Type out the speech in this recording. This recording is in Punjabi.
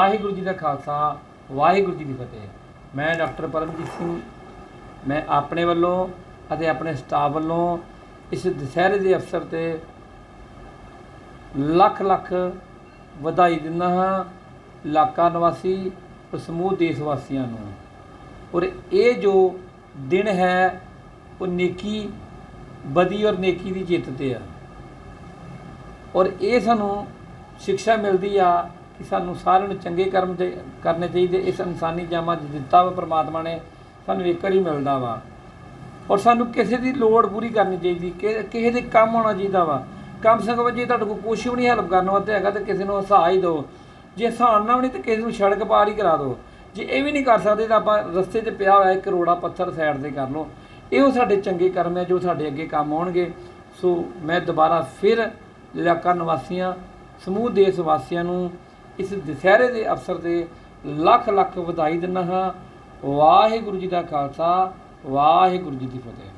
ਵਾਹਿਗੁਰੂ ਜੀ ਦਾ ਖਾਲਸਾ, ਵਾਹਿਗੁਰੂ ਜੀ ਦੀ ਫਤਿਹ। ਮੈਂ ਡਾਕਟਰ ਪਰਮਜੀਤ ਸਿੰਘ, ਮੈਂ ਆਪਣੇ ਵੱਲੋਂ ਅਤੇ ਆਪਣੇ ਸਟਾਫ ਵੱਲੋਂ ਇਸ ਦੁਸਹਿਰੇ ਦੇ ਅਵਸਰ ਤੇ ਲੱਖ ਲੱਖ ਵਧਾਈ ਦਿੰਦਾ ਹਾਂ ਇਲਾਕਾ ਨਿਵਾਸੀ ਔਰ ਸਮੂਹ ਦੇਸ਼ ਵਾਸੀਆਂ ਨੂੰ। ਔਰ ਇਹ ਜੋ ਦਿਨ ਹੈ, ਉਹ ਨੇਕੀ ਬਦੀ ਔਰ ਨੇਕੀ ਦੀ ਜਿੱਤ ਤੇ ਆ। ਔਰ ਇਹ ਸਾਨੂੰ ਸਿੱਖਿਆ ਮਿਲਦੀ ਆ ਕਿ ਸਾਨੂੰ ਸਾਰਿਆਂ ਨੂੰ ਚੰਗੇ ਕਰਮ ਚਾਹੀ- ਕਰਨੇ ਚਾਹੀਦੇ, ਇਸ ਇਨਸਾਨੀ ਜਾਮਾ ਦਿੱਤਾ ਵਾ ਪ੍ਰਮਾਤਮਾ ਨੇ, ਸਾਨੂੰ ਇੱਕ ਵਾਰੀ ਮਿਲਦਾ ਵਾ। ਔਰ ਸਾਨੂੰ ਕਿਸੇ ਦੀ ਲੋੜ ਪੂਰੀ ਕਰਨੀ ਚਾਹੀਦੀ, ਕਿ- ਕਿਸੇ ਦੇ ਕੰਮ ਆਉਣਾ ਚਾਹੀਦਾ ਵਾ। ਕੰਮ ਸੇ ਕਮ ਜੇ ਤੁਹਾਡੇ ਕੋਲ ਕੁਛ ਵੀ ਨਹੀਂ ਹੈਲਪ ਕਰਨ ਵਾਸਤੇ ਹੈਗਾ ਤਾਂ ਕਿਸੇ ਨੂੰ ਹਸਾ ਹੀ ਦਿਓ। ਜੇ ਹਸਾਉਣਾ ਵੀ ਨਹੀਂ ਤਾਂ ਕਿਸੇ ਨੂੰ ਸੜਕ ਪਾਰ ਹੀ ਕਰਾ ਦਿਓ। ਜੇ ਇਹ ਵੀ ਨਹੀਂ ਕਰ ਸਕਦੇ ਤਾਂ ਆਪਾਂ ਰਸਤੇ 'ਚ ਪਿਆ ਹੋਇਆ ਇੱਕ ਰੋੜਾ ਪੱਥਰ ਸਾਈਡ ਤੇ ਕਰ ਲਓ। ਇਹੋ ਸਾਡੇ ਚੰਗੇ ਕਰਮ ਹੈ ਜੋ ਸਾਡੇ ਅੱਗੇ ਕੰਮ ਆਉਣਗੇ। ਸੋ ਮੈਂ ਦੁਬਾਰਾ ਫਿਰ ਇਲਾਕਾ ਨਿਵਾਸੀਆਂ, ਸਮੂਹ ਦੇਸ਼ ਵਾਸੀਆਂ ਨੂੰ ਇਸ ਦੁਸਹਿਰੇ ਦੇ ਅਵਸਰ ਤੇ ਲੱਖ ਲੱਖ ਵਧਾਈ ਦਿੰਦਾ ਹਾਂ। ਵਾਹਿਗੁਰੂ ਜੀ ਦਾ ਖਾਲਸਾ, ਵਾਹਿਗੁਰੂ ਜੀ ਦੀ ਫਤਿਹ।